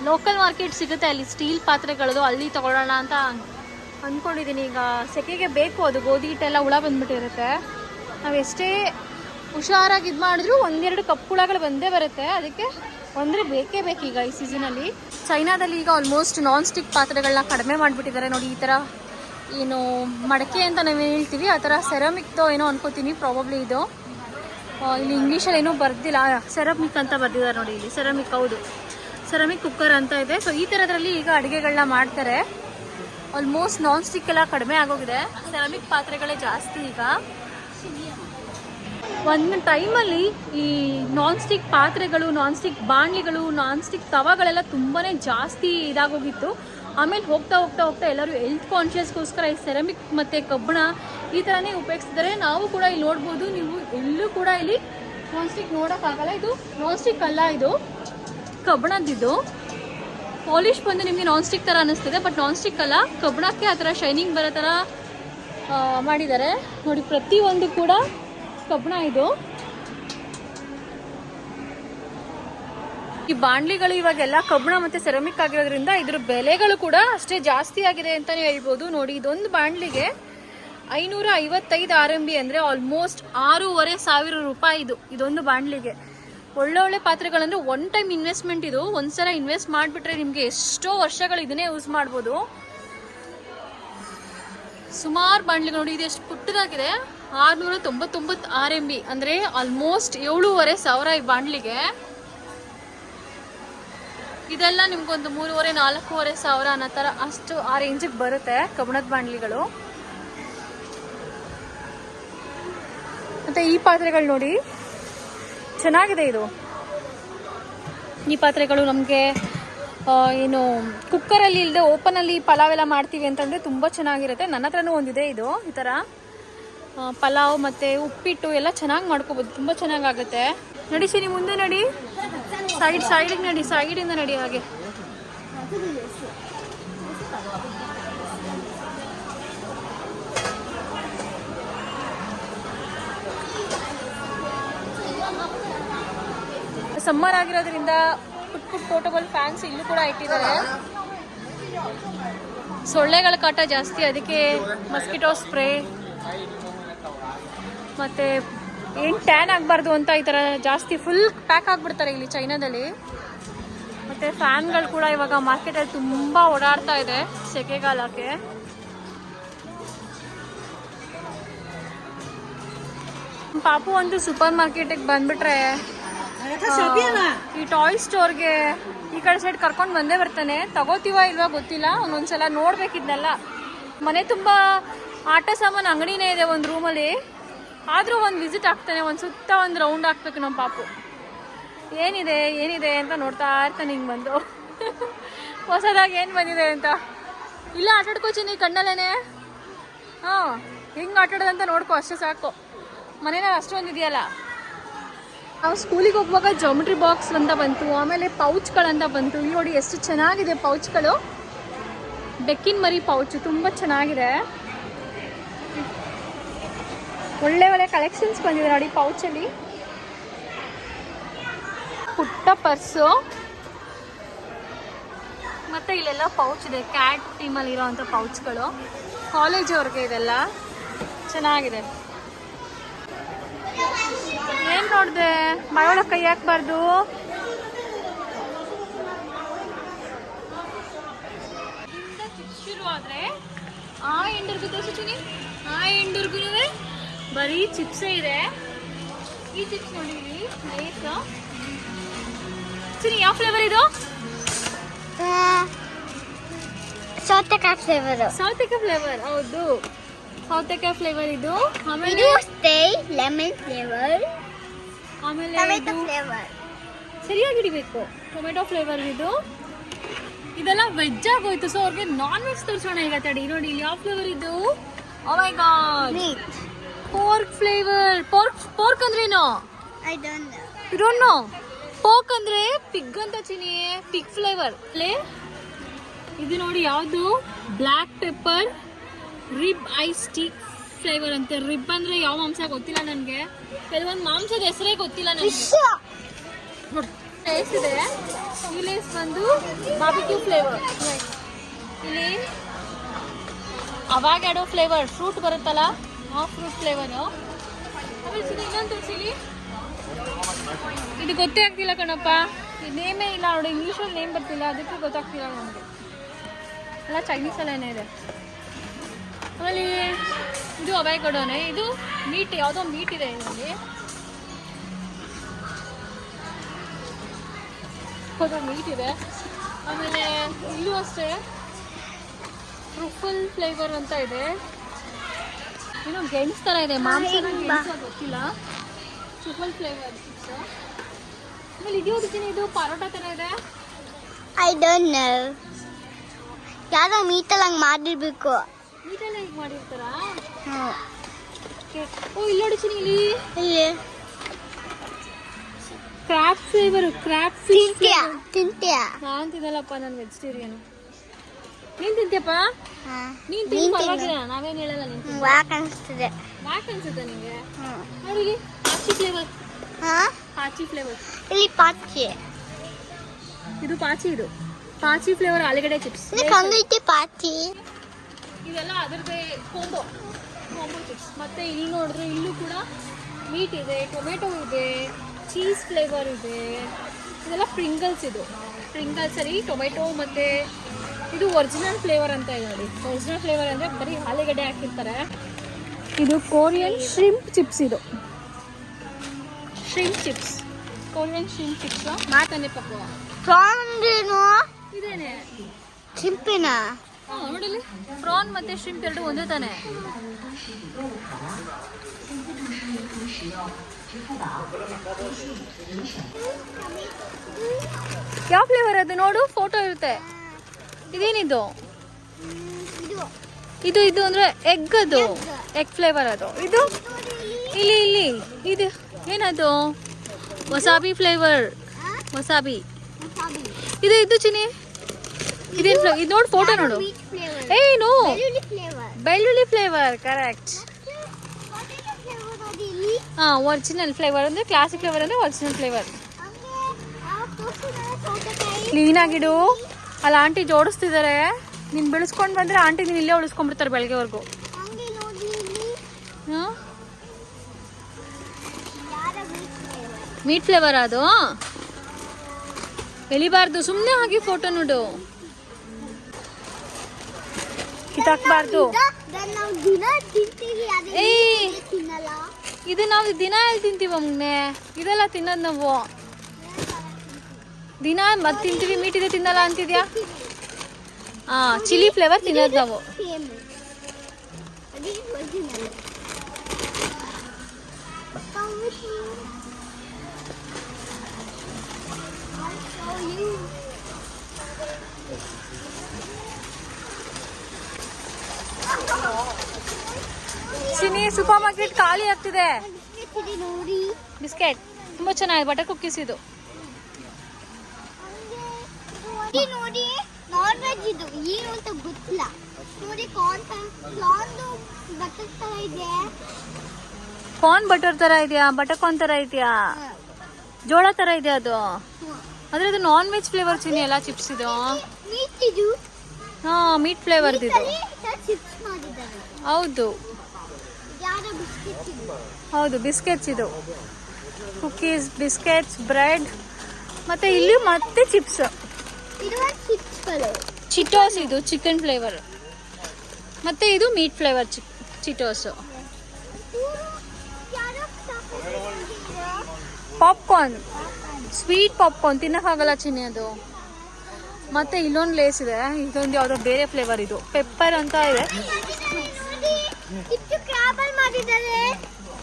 ಲೋಕಲ್ ಮಾರ್ಕೆಟ್ ಸಿಗುತ್ತೆ ಅಲ್ಲಿ ಸ್ಟೀಲ್ ಪಾತ್ರೆಗಳದು, ಅಲ್ಲಿ ತಗೊಳ್ಳೋಣ ಅಂತ ಅಂದ್ಕೊಂಡಿದ್ದೀನಿ ಈಗ ಸೆಕೆಗೆ ಬೇಕು ಅದು, ಗೋಧಿ ಹಿಟ್ಟೆಲ್ಲ ಹುಳ ಬಂದ್ಬಿಟ್ಟಿರುತ್ತೆ. ನಾವು ಎಷ್ಟೇ ಹುಷಾರಾಗಿ ಇದು ಮಾಡಿದ್ರು ಒಂದೆರಡು ಕಪ್ ಹುಳಗಳು ಬಂದೇ ಬರುತ್ತೆ. ಅದಕ್ಕೆ ಒಂದ್ರೆ ಬೇಕೇ ಬೇಕು ಈಗ ಈ ಸೀಸನಲ್ಲಿ ಚೈನಾದಲ್ಲಿ ಈಗ ಆಲ್ಮೋಸ್ಟ್ ನಾನ್ ಸ್ಟಿಕ್ ಪಾತ್ರೆಗಳನ್ನ ಕಡಿಮೆ ಮಾಡಿಬಿಟ್ಟಿದ್ದಾರೆ ನೋಡಿ, ಈ ಥರ ಏನು ಮಡಕೆ ಅಂತ ನಾವು ಹೇಳ್ತೀವಿ, ಆ ಥರ ಸೆರಾಮಿಕ್ದು ಏನೋ ಅನ್ಕೋತೀನಿ ಪ್ರಾಬಬ್ಲಿ ಇದು. ಇಲ್ಲಿ ಇಂಗ್ಲೀಷಲ್ಲಿ ಏನೂ ಬರ್ದಿಲ್ಲ. ಸೆರಾಮಿಕ್ ಅಂತ ಬರ್ದಿದ್ದಾರೆ ನೋಡಿ ಇಲ್ಲಿ. ಸೆರಾಮಿಕ್ ಹೌದು. ಸೆರಾಮಿಕ್ ಕುಕ್ಕರ್ ಅಂತ ಇದೆ. ಸೊ ಈ ಥರದ್ರಲ್ಲಿ ಈಗ ಅಡುಗೆಗಳನ್ನ ಮಾಡ್ತಾರೆ. ಆಲ್ಮೋಸ್ಟ್ ನಾನ್ ಸ್ಟಿಕ್ ಎಲ್ಲ ಕಡಿಮೆ ಆಗೋಗಿದೆ. ಸೆರಾಮಿಕ್ ಪಾತ್ರೆಗಳೇ ಜಾಸ್ತಿ ಈಗ. ಒಂದು ಟೈಮಲ್ಲಿ ಈ ನಾನ್ ಸ್ಟಿಕ್ ಪಾತ್ರೆಗಳು ನಾನ್ ಸ್ಟಿಕ್ ಬಾಣಲಿಗಳು ನಾನ್ ಸ್ಟಿಕ್ ತವಾಗಳೆಲ್ಲ ತುಂಬಾ ಜಾಸ್ತಿ ಇದಾಗೋಗಿತ್ತು. ಆಮೇಲೆ ಹೋಗ್ತಾ ಹೋಗ್ತಾ ಹೋಗ್ತಾ ಎಲ್ಲರೂ ಹೆಲ್ತ್ ಕಾನ್ಷಿಯಸ್ಗೋಸ್ಕರ ಈ ಸೆರಮಿಕ್ ಮತ್ತು ಕಬ್ಬಣ ಈ ಥರನೇ ಉಪಯೋಗಿಸ್ತಿದ್ದಾರೆ. ನಾವು ಕೂಡ ಇಲ್ಲಿ ನೋಡ್ಬೋದು, ನೀವು ಎಲ್ಲೂ ಕೂಡ ಇಲ್ಲಿ ನಾನ್ ಸ್ಟಿಕ್ ನೋಡೋಕ್ಕಾಗಲ್ಲ. ಇದು ನಾನ್ ಸ್ಟಿಕ್ ಅಲ್ಲ ಇದು. ಕಬ್ಬಣದಿದ್ದು ಪಾಲಿಶ್ ಬಂದು ನಿಮಗೆ ನಾನ್ ಸ್ಟಿಕ್ ಥರ ಅನ್ನಿಸ್ತಿದೆ ಬಟ್ ನಾನ್ ಸ್ಟಿಕ್ ಅಲ್ಲ. ಕಬ್ಬಣಕ್ಕೆ ಆ ಥರ ಶೈನಿಂಗ್ ಬರೋ ಥರ ಮಾಡಿದ್ದಾರೆ. ನೋಡಿ, ಪ್ರತಿಯೊಂದು ಕೂಡ ಕಬ್ಬಣ ಇದು. ಈ ಬಾಣ್ಲಿಗಳು ಇವಾಗೆಲ್ಲ ಕಬ್ಬಣ ಮತ್ತೆ ಸೆರಮಿಕ್ ಆಗಿರೋದ್ರಿಂದ ಇದ್ರ ಬೆಲೆಗಳು ಕೂಡ ಅಷ್ಟೇ ಜಾಸ್ತಿ ಆಗಿದೆ ಅಂತಾನೆ ಹೇಳ್ಬೋದು. ನೋಡಿ, ಇದೊಂದು ಬಾಣ್ಲಿಗೆ ಐನೂರ ಐವತ್ತೈದು ಆರ್ ಎಂ ಬಿ ಅಂದರೆ ಆಲ್ಮೋಸ್ಟ್ ಆರೂವರೆ ಸಾವಿರ ರೂಪಾಯಿ ಇದು, ಇದೊಂದು ಬಾಣ್ಲಿಗೆ. ಒಳ್ಳೆ ಒಳ್ಳೆ ಪಾತ್ರೆಗಳಂದ್ರೆ ಒನ್ ಟೈಮ್ ಇನ್ವೆಸ್ಟ್ಮೆಂಟ್ ಇದು. ಒಂದ್ಸಲ ಇನ್ವೆಸ್ಟ್ ಮಾಡಿಬಿಟ್ರೆ ನಿಮಗೆ ಎಷ್ಟೋ ವರ್ಷಗಳು ಇದನ್ನೇ ಯೂಸ್ ಮಾಡ್ಬೋದು. ಸುಮಾರು ಬಾಣ್ಲಿಗಳು ನೋಡಿ ಇದು ಎಷ್ಟು ಪುಟ್ಟದಾಗಿದೆ. ಆರುನೂರ ತೊಂಬತ್ತೊಂಬತ್ತು ಆರ್ ಎಂ ಬಿ ಅಂದರೆ ಆಲ್ಮೋಸ್ಟ್ ಏಳೂವರೆ ಸಾವಿರ ಈ ಬಾಂಡ್ಲಿಗೆ ಇದೆಲ್ಲ ನಿಮ್ಗೊಂದು ಮೂರುವರೆ, ನಾಲ್ಕೂವರೆ ಸಾವಿರ ಅನ್ನೋ ಥರ ಅಷ್ಟು ಆ ರೇಂಜಿಗೆ ಬರುತ್ತೆ ಕಬ್ಬಣದ ಬಾಂಡ್ಲಿಗಳು ಮತ್ತು ಈ ಪಾತ್ರೆಗಳು ನೋಡಿ, ಚೆನ್ನಾಗಿದೆ ಇದು. ಈ ಪಾತ್ರೆಗಳು ನಮಗೆ ಏನು ಕುಕ್ಕರಲ್ಲಿ ಇಲ್ಲದೆ ಓಪನಲ್ಲಿ ಪಲಾವ್ ಎಲ್ಲ ಮಾಡ್ತೀವಿ ಅಂತಂದರೆ ತುಂಬ ಚೆನ್ನಾಗಿರುತ್ತೆ. ನನ್ನ ಹತ್ರನೂ ಒಂದಿದೆ ಇದು, ಈ ಥರ. ಪಲಾವ್ ಮತ್ತು ಉಪ್ಪಿಟ್ಟು ಎಲ್ಲ ಚೆನ್ನಾಗಿ ಮಾಡ್ಕೋಬೋದು. ತುಂಬ ಚೆನ್ನಾಗಾಗುತ್ತೆ. ನಡಿ ಸಿರಿ ಮುಂದೆ ನಡಿ. ಸೈಡ್ ಸೈಡಿಗೆ ನಡಿ ಸೈಡಿಂದ ನಡಿ ಹಾಗೆ. ಸಮ್ಮರ್ ಆಗಿರೋದ್ರಿಂದ ಪುಟ್ ಪುಟ್ ಫೋಟೋಗಳು ಫ್ಯಾನ್ಸ್ ಇಲ್ಲೂ ಕೂಡ ಇಟ್ಟಿದ್ದಾರೆ. ಸೊಳ್ಳೆಗಳ ಕಾಟ ಜಾಸ್ತಿ, ಅದಕ್ಕೆ ಮಸ್ಕಿಟೋ ಸ್ಪ್ರೇ ಮತ್ತೆ ಏನು ಟ್ಯಾನ್ ಆಗಬಾರ್ದು ಅಂತ ಈ ಥರ ಜಾಸ್ತಿ ಫುಲ್ ಪ್ಯಾಕ್ ಆಗಿಬಿಡ್ತಾರೆ ಇಲ್ಲಿ ಚೈನಾದಲ್ಲಿ. ಮತ್ತೆ ಫ್ಯಾನ್ಗಳು ಕೂಡ ಇವಾಗ ಮಾರ್ಕೆಟಲ್ಲಿ ತುಂಬ ಓಡಾಡ್ತಾ ಇದೆ ಸೆಕೆಗಾಲಕ್ಕೆ. ಪಾಪು ಒಂದು ಸೂಪರ್ ಮಾರ್ಕೆಟಿಗೆ ಬಂದ್ಬಿಟ್ರೆ ಈ ಟಾಯ್ ಸ್ಟೋರ್ಗೆ ಈ ಕಡೆ ಸೈಡ್ ಕರ್ಕೊಂಡು ಬಂದೇ ಬರ್ತಾನೆ. ತಗೋತೀವ ಇಲ್ವಾ ಗೊತ್ತಿಲ್ಲ ಒಂದೊಂದ್ಸಲ ನೋಡ್ಬೇಕಿದ್ನಲ್ಲ. ಮನೆ ತುಂಬ ಆಟ ಸಾಮಾನು ಅಂಗಡಿನೇ ಇದೆ ಒಂದು ರೂಮಲ್ಲಿ ಆದರೂ ಒಂದು ವಿಸಿಟ್ ಆಗ್ತಾನೆ, ಒಂದು ಸುತ್ತ ಒಂದು ರೌಂಡ್ ಹಾಕ್ಬೇಕು ನಮ್ಮ ಪಾಪು. ಏನಿದೆ ಏನಿದೆ ಅಂತ ನೋಡ್ತಾ ಇರ್ತಾನೆ ಹಿಂಗೆ ಬಂದು. ಹೊಸದಾಗಿ ಏನು ಬಂದಿದೆ ಅಂತ. ಇಲ್ಲ ಆಟಾಡ್ಕೋಚಿನಿ ಕಣ್ಣಲ್ಲೇನೆ. ಹಾಂ, ಹೆಂಗೆ ಆಟಾಡೋದಂತ ನೋಡ್ಕೊ, ಅಷ್ಟೇ ಸಾಕು. ಮನೇನ ಅಷ್ಟೊಂದು ಇದೆಯಲ್ಲ. ನಾವು ಸ್ಕೂಲಿಗೆ ಹೋಗುವಾಗ ಜಾಮಿಟ್ರಿ ಬಾಕ್ಸ್ ಅಂತ ಬಂತು, ಆಮೇಲೆ ಪೌಚ್ಗಳಂತ ಬಂತು. ನೋಡಿ ಎಷ್ಟು ಚೆನ್ನಾಗಿದೆ ಪೌಚ್ಗಳು ಬೆಕ್ಕಿನ ಮರಿ ಪೌಚ್ ತುಂಬ ಚೆನ್ನಾಗಿದೆ. ಒಳ್ಳೆ ಒಳ್ಳೆ ಕಲೆಕ್ಷನ್ಸ್ ಬಂದಿದೆ ನೋಡಿ ಪೌಚಲ್ಲಿ ಪುಟ್ಟ ಪರ್ಸು ಮತ್ತೆ ಇಲ್ಲೆಲ್ಲ ಪೌಚ್ ಇದೆ. ಕ್ಯಾಟ್ ಟೀಮಲ್ಲಿ ಇರೋವಂಥ ಪೌಚ್ಗಳು ಕಾಲೇಜ್ ಅವ್ರಿಗೆ ಇದೆಲ್ಲ ಚೆನ್ನಾಗಿದೆ. ಏನ್ ನೋಡಿದೆ? ಮಳೆ ಕೈ ಹಾಕ್ಬಾರ್ದು. ಶುರು ಆದ್ರೆ ಆ ಎಂಡರ್ಗು ತೋರಿಸ್ತೀನಿ ಆ ಎಂಡರ್ಗು ಬರೀ ಚಿಪ್ಸೇ ಇದೆ. ಈ ಚಿಪ್ಸ್ ನೋಡಿ ನೈಸ್ ಚಿನಿ ಯಾವ ಫ್ಲೇವರ್ ಇದು?
ಸೌತೆಕಾಯಿ ಫ್ಲೇವರ್
ಸೌತೆಕಾಯಿ ಫ್ಲೇವರ್ ಹೌದು. ಸೌತೆಕಾಯಿ ಫ್ಲೇವರ್ ಇದು. ಆಮೇಲೆ
ಇದು ಸ್ಟೇ ಲೆಮನ್ ಫ್ಲೇವರ್
ಆಮೇಲೆ
ಟೊಮೆಟೊ ಫ್ಲೇವರ್
ಸರಿಯಾಗಿ ಹಿಡಿಬೇಕು. ಟೊಮೆಟೊ ಫ್ಲೇವರ್ ಇದು. ಇದೆಲ್ಲ ವೆಜ್ ಆಗೋಯ್ತು ಸೊ ಅವ್ರಿಗೆ ನಾನ್ ವೆಜ್ ತೋರಿಸೋಣ ಈಗ ತಡಿ. ನೋಡಿ ಇಲ್ಲಿ ಯಾವ ಫ್ಲೇವರ್ ಇದು? ಓ my god pork flavour pork pork ಅಂದ್ರೇನು?
I don't
you don't know pork ಅಂದ್ರೆ ಪಿಗ್ ಅಂತ ಚಿನಿ ಪಿಗ್ ಫ್ಲೇವರ್ ಇದು ನೋಡಿ ಯಾವುದು? Black pepper rib ice tea flavour ಅಂತ. ರಿಬ್ ಅಂದ್ರೆ ಯಾವ ಮಾಂಸ ಗೊತ್ತಿಲ್ಲ ನನಗೆ. ಕೆಲವೊಂದು ಮಾಂಸದ ಹೆಸರೇ ಗೊತ್ತಿಲ್ಲ ನನಗೆ. ಇದೆ. ಲೇಸ್ ಬಂದು ಬಾಬಿಕ್ಯೂ ಫ್ಲೇವರ್ ಇಲ್ಲಿ ಅವಾಗ್ಯಾಡೋ ಫ್ಲೇವರ್ ಫ್ರೂಟ್ ಬರುತ್ತಲ್ಲ? ಫ್ರೂಟ್ ಫ್ಲೇವರು ಇನ್ನೊಂದು ತೋರಿಸಿಲಿ? ಇದು ಗೊತ್ತೇ ಆಗ್ತಿಲ್ಲ ಕಣಪ್ಪ. ನೇಮೇ ಇಲ್ಲ ನೋಡಿ ಇಂಗ್ಲೀಷಲ್ಲಿ ನೇಮ್ ಬರ್ತಿಲ್ಲ, ಅದಕ್ಕೆ ಗೊತ್ತಾಗ್ತಿಲ್ಲ ನಮಗೆ. ಎಲ್ಲ ಚೈನೀಸ್ ಅಲ್ಲೇನೇ ಇದೆ. ಆಮೇಲೆ ಇದು ಅವಾಯ್ ಕೊಡೋನೆ, ಇದು ಮೀಟ್ ಯಾವುದೋ ಮೀಟ್ ಇದೆ ಇದರಲ್ಲಿ. ಮೀಟ್ ಇದೆ. ಆಮೇಲೆ ಇಲ್ಲೂ ಅಷ್ಟೇ ಟ್ರುಫಲ್ ಫ್ಲೇವರ್ ಅಂತ ಇದೆ. ಏನೋ ಗೆಣಸ್ ಥರ ಇದೆ ಮಾಂಸ. ಗೊತ್ತಿಲ್ಲ. ಟ್ರಿಪಲ್ ಫ್ಲೇವರ್ ಆಮೇಲೆ ಇದು ಇದು ಪರೋಟ ಥರ ಇದೆ.
I don't know. ಯಾರೋ ಮೀಟಲ್ಲಿ ಹಂಗೆ ಮಾಡಿರ್ಬೇಕು.
ಮೀಟಲ್ಲಿ ಹೀಗೆ ಮಾಡಿರ್ತಾರಾ?
ಹ್ಞೂ.
ಓ ಇಲ್ಲಿ ನೋಡಿ ಚಿನಿ ಇಲ್ಲಿ.
ಇಲ್ಲಿ.
ಕ್ರಾಪ್ ಫ್ಲೇವರು ಕ್ರಾಪ್ ಫಿಶ್
ತಿಂತೀಯಾ ತಿಂತೀಯಾ.
ನಾನು ತಿನ್ನಲ್ಲಪ್ಪ ನಾನು ವೆಜಿಟೇರಿಯನು ನೀನು ತಿಂತೀಯಪ್ಪ? ನೀನು ತಿಂದು. ಪರವಾಗಿಲ್ಲ ನಾವೇನು ಹೇಳಲ್ಲ ನೀನು
ವಾಕ್ ಅನಿಸ್ತದೆ
ವಾಕ್ ಅನ್ಸುತ್ತೆ ನೋಡಿ ಇಲ್ಲಿ ಪಾಚಿ ಫ್ಲೇವರ್
ಹಾಂ?
ಪಾಚಿ ಫ್ಲೇವರ್
ಇಲ್ಲಿ ಪಾಚಿ.
ಇದು ಪಾಚಿ ಇದು. ಪಾಚಿ ಫ್ಲೇವರ್ ಆಲೂಗಡ್ಡೆ ಚಿಪ್ಸ್
ಹಂಗೈತಿ ಪಾಚಿ?
ಇದೆಲ್ಲ ಅದರದೇ ಕೋಂಬೋ ಕೊಂಬೋ ಚಿಪ್ಸ್ ಮತ್ತೆ ಇಲ್ಲಿ ನೋಡಿದ್ರೆ ಇಲ್ಲೂ ಕೂಡ ಮೀಟ್ ಇದೆ ಟೊಮೆಟೊ ಇದೆ ಚೀಸ್ ಫ್ಲೇವರ್ ಇದೆ. ಇದೆಲ್ಲ ಪ್ರಿಂಗಲ್ಸ್ ಇದು. ಪ್ರಿಂಗಲ್ಸ್ ಸರಿ ಟೊಮೆಟೊ ಮತ್ತೆ ಇದು ಒರಿಜಿನಲ್ ಫ್ಲೇವರ್ ಅಂತ ಇದೆ ನೋಡಿ. ಒರಿಜಿನಲ್ ಫ್ಲೇವರ್ ಅಂದರೆ ಬರೀ ಆಲೂಗಡ್ಡೆ ಹಾಕಿರ್ತಾರೆ. ಇದು ಕೋರಿಯನ್ ಶ್ರಿಂಪ್ ಚಿಪ್ಸ್ ಇದು. Shrimp chips Korean shrimp chips ಮಾತಾನೆ
ಅಂದ್ರೇನು
ಇದೇನೆ.
ಚಿಂಪಿನ
ಹಾಂ ನೋಡಿಲಿ ಪ್ರಾನ್ ಮತ್ತೆ ಶ್ರಿಂಪ್ ಎರಡು ಒಂದೇ ತಾನೆ. ಯಾವ ಫ್ಲೇವರ್ ಅದು ನೋಡು? ಫೋಟೋ ಇರುತ್ತೆ. ಇದೇನಿದು?
ಇದು.
ಇದು ಅಂದ್ರೆ ಎಗ್ ಅದು ಎಗ್ ಫ್ಲೇವರ್ ಅದು. ಇದು? ಇಲ್ಲಿ ಇಲ್ಲಿ ಇದು ಏನದು? Wasabi flavour. ವಸಾಬಿ. ಇದು ಇದು ಚಿನಿ ಇದೇನು ಫ್ಲೇವರ್ ಇದು ನೋಡಿ ಫೋಟೋ ನೋಡು. ಏನು
ಬೆಳ್ಳುಳ್ಳಿ ಫ್ಲೇವರ್
ಕರೆಕ್ಟ್ ಹಾ ಒರಿಜಿನಲ್ ಫ್ಲೇವರ್ ಅಂದರೆ ಕ್ಲಾಸಿಕ್ ಫ್ಲೇವರ್ ಅಂದರೆ ಒರಿಜಿನಲ್ ಫ್ಲೇವರ್ ಕ್ಲೀನಾಗಿಡು ಅಲ್ಲಿ ಆಂಟಿ ಜೋಡಿಸ್ತಿದ್ದಾರೆ ನೀನು ಬೆಳೆಸ್ಕೊಂಡು ಬಂದರೆ ಆಂಟಿ ನೀನು ಇಲ್ಲೇ ಉಳಿಸ್ಕೊಂಡ್ಬಿಡ್ತಾರೆ ಬೆಳಗ್ಗೆವರೆಗೂ. ಮೀಟ್ ಫ್ಲೇವರ್ ಅದು? ಎಳಿಬಾರ್ದು ಸುಮ್ಮನೆ ಹಾಗೆ ಫೋಟೋ ನೋಡು. ಕಿತ್ತಾಕ್ಬಾರ್ದು. ಇದು ನಾವು ದಿನ ಎಲ್ಲಿ ತಿಂತೀವಿ ಅಮ್ಮನೆ ಇದೆಲ್ಲ ತಿನ್ನೋದು ನಾವು. ದಿನ ಮತ್ತೆ ತಿಂತೀವಿ ಮೀಟ್ ಇದೆ ತಿನ್ನಲ್ಲ ಅಂತಿದ್ಯಾ? ಹಾ ಚಿಲ್ಲಿ ಫ್ಲೇವರ್ ತಿನ್ನೋದು ನಾವು. ಚಿನಿ ಸೂಪರ್ ಮಾರ್ಕೆಟ್ ಖಾಲಿ ಆಗ್ತಿದೆ.
ಬಿಸ್ಕೆಟ್ ತುಂಬಾ ನೋಡಿ.
ಬಿಸ್ಕೆಟ್ ತುಂಬ ಚೆನ್ನಾಗಿದೆ ಬಟರ್ ಕುಕ್ಕೀಸ್ ಇದು.
ಹಂಗೆ ನೋಡಿ. ನಾನ್ ವೆಜ್ ಇದು ಏನು ಅಂತ ಗೊತ್ತಿಲ್ಲ. ನೋಡಿ ಕಾರ್ನ್ ಕಾರ್ನ್ದು ಬಟರ್ ತರ ಇದೆ.
ಕಾರ್ನ್ ಬಟರ್ ತರ ಇದೆಯಾ? ಬಟರ್ ಕಾರ್ನ್ ತರ ಇದೆಯಾ? ಜೋಳ ತರ ಇದೆ ಅದು. ಅಂದ್ರೆ ಅದು ನಾನ್ ವೆಜ್ ಫ್ಲೇವರ್ ಚೀನಿ ಎಲ್ಲ ಚಿಪ್ಸ್ ಇದು?
ಮೀಟ್ ಇದು.
ಹಾಂ ಮೀಟ್ ಫ್ಲೇವರ್ ಇದು. ಹೌದು. ಹೌದು ಬಿಸ್ಕೆಟ್ಸ್ ಇದು. ಕುಕೀಸ್ ಬಿಸ್ಕೆಟ್ಸ್ ಬ್ರೆಡ್ ಮತ್ತೆ ಇಲ್ಲಿ ಮತ್ತೆ ಚಿಪ್ಸ್ ಚಿಟೋಸ್ ಇದು ಚಿಕನ್ ಫ್ಲೇವರ್ ಮತ್ತೆ ಇದು meat flavour Cheetos popcorn sweet popcorn ತಿನ್ನಕ್ಕಾಗಲ್ಲ ಚಿನ್ನಿ ಅದು. ಮತ್ತೆ ಇಲ್ಲೊಂದು ಲೇಸ್ ಇದೆ. ಇದೊಂದು ಯಾವುದೋ ಬೇರೆ ಫ್ಲೇವರ್ ಇದು. ಪೆಪ್ಪರ್ ಅಂತ ಇದೆ.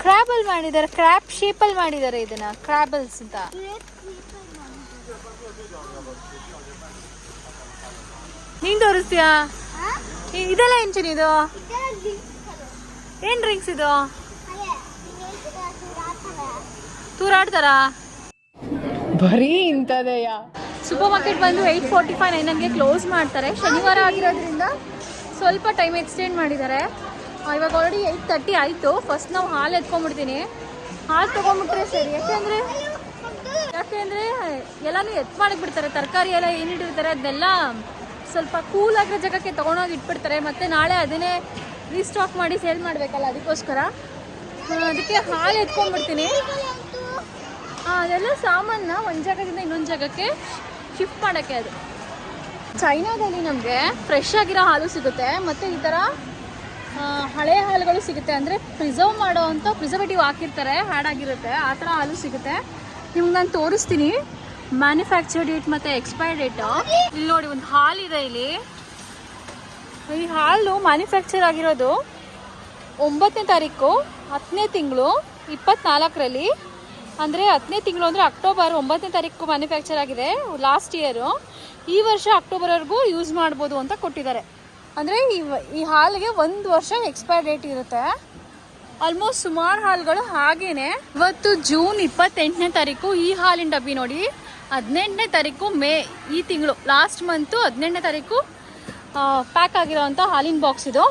ಕ್ರಾಬಲ್ ಮಾಡಿದ್ದಾರೆ.
ಕ್ರ್ಯಾಪ್ ಶೇಪಲ್ಲಿ ಮಾಡಿದ್ದಾರೆ ಇದನ್ನ. ಕ್ರಾಬಲ್ಸ್ ಅಂತ. ನೀನ್ ತೋರಿಸ್ತೀಯಾ ಇದೆಲ್ಲ ಏನ್ ಚೆನ್ನ ಇದು? ಏನ್ ಡ್ರಿಂಕ್ಸ್ ಇದು? ತೂರಾಡ್ತಾರ.
ಬರೀ ಇಂಥದೆಯ?
ಸೂಪರ್ ಮಾರ್ಕೆಟ್ ಬಂದು ಏಯ್ಟ್ ಫೋರ್ಟಿ ಫೈವ್ ನೈನ್ಗೆ ಕ್ಲೋಸ್ ಮಾಡ್ತಾರೆ. ಶನಿವಾರ ಆಗಿರೋದ್ರಿಂದ ಸ್ವಲ್ಪ ಟೈಮ್ ಎಕ್ಸ್ಟೆಂಡ್ ಮಾಡಿದ್ದಾರೆ. ಇವಾಗ ಆಲ್ರೆಡಿ ಏಯ್ಟ್ ತರ್ಟಿ ಆಯಿತು. ಫಸ್ಟ್ ನಾವು ಹಾಲು ಎತ್ಕೊಂಡ್ಬಿಡ್ತೀನಿ. ಹಾಲು ತೊಗೊಂಡ್ಬಿಟ್ರೆ ಸರಿ. ಯಾಕೆಂದರೆ ಯಾಕೆಂದರೆ ಎಲ್ಲನೂ ಎತ್ ಮಾಡಿಬಿಡ್ತಾರೆ. ತರಕಾರಿ ಎಲ್ಲ ಏನಿಟ್ಟಿರ್ತಾರೆ ಅದನ್ನೆಲ್ಲ ಸ್ವಲ್ಪ ಕೂಲ್ ಆಗಿರೋ ಜಾಗಕ್ಕೆ ತೊಗೊಂಡೋಗಿ ಇಟ್ಬಿಡ್ತಾರೆ. ಮತ್ತು ನಾಳೆ ಅದನ್ನೇ ರೀಸ್ಟಾಕ್ ಮಾಡಿ ಸೇಲ್ ಮಾಡಬೇಕಲ್ಲ ಅದಕ್ಕೋಸ್ಕರ? ಅದಕ್ಕೆ ಹಾಲು ಎತ್ಕೊಂಡ್ಬಿಡ್ತೀನಿ. ಅದೆಲ್ಲ ಸಾಮಾನ ಒಂದು ಜಾಗದಿಂದ ಇನ್ನೊಂದು ಜಾಗಕ್ಕೆ ಶಿಫ್ಟ್ ಮಾಡೋಕ್ಕೆ ಅದು. ಚೈನಾದಲ್ಲಿ ನಮಗೆ ಫ್ರೆಶ್ ಆಗಿರೋ ಹಾಲು ಸಿಗುತ್ತೆ. ಮತ್ತು ಈ ಥರ ಹಳೆ ಹಾಲುಗಳು ಸಿಗುತ್ತೆ. ಅಂದರೆ ಪ್ರಿಸರ್ವ್ ಮಾಡೋ ಅಂಥ ಪ್ರಿಸರ್ವೇಟಿವ್ ಹಾಕಿರ್ತಾರೆ. ಹಾಡಾಗಿರುತ್ತೆ ಆ ಥರ ಹಾಲು ಸಿಗುತ್ತೆ. ನಿಮ್ಗೆ ನಾನು ತೋರಿಸ್ತೀನಿ. ಮ್ಯಾನುಫ್ಯಾಕ್ಚರ್ ಡೇಟ್ ಮತ್ತು ಎಕ್ಸ್ಪೈರ್ ಡೇಟ್ ಇಲ್ಲಿ ನೋಡಿ, ಒಂದು ಹಾಲಿದೆ ಇಲ್ಲಿ. ಈ ಹಾಲು ಮ್ಯಾನುಫ್ಯಾಕ್ಚರ್ ಆಗಿರೋದು ಒಂಬತ್ತನೇ ತಾರೀಕು, ಹತ್ತನೇ ತಿಂಗಳು, ಇಪ್ಪತ್ನಾಲ್ಕರಲ್ಲಿ. ಅಂದರೆ ಹತ್ತನೇ ತಿಂಗಳು ಅಂದರೆ ಅಕ್ಟೋಬರ್ ಒಂಬತ್ತನೇ ತಾರೀಕು ಮ್ಯಾನುಫ್ಯಾಕ್ಚರ್ ಆಗಿದೆ ಲಾಸ್ಟ್ ಇಯರು ಈ ವರ್ಷ ಅಕ್ಟೋಬರ್ವರೆಗೂ ಯೂಸ್ ಮಾಡ್ಬೋದು ಅಂತ ಕೊಟ್ಟಿದ್ದಾರೆ. ಅಂದರೆ ಈ ಈ ಹಾಲಿಗೆ ಒಂದು ವರ್ಷ ಎಕ್ಸ್ಪೈರ್ ಡೇಟ್ ಇರುತ್ತೆ. ಆಲ್ಮೋಸ್ಟ್ ಸುಮಾರು ಹಾಲುಗಳು ಹಾಗೇನೆ. ಇವತ್ತು ಜೂನ್ ಇಪ್ಪತ್ತೆಂಟನೇ ತಾರೀಕು ಈ ಹಾಲಿನ ಡಬ್ಬಿ ನೋಡಿ. ಹದಿನೆಂಟನೇ ತಾರೀಕು ಮೇ ಈ ತಿಂಗಳು ಲಾಸ್ಟ್ ಮಂತು ಹದಿನೆಂಟನೇ ತಾರೀಕು ಪ್ಯಾಕ್ ಆಗಿರೋವಂಥ ಹಾಲಿನ ಬಾಕ್ಸ್ ಇದು.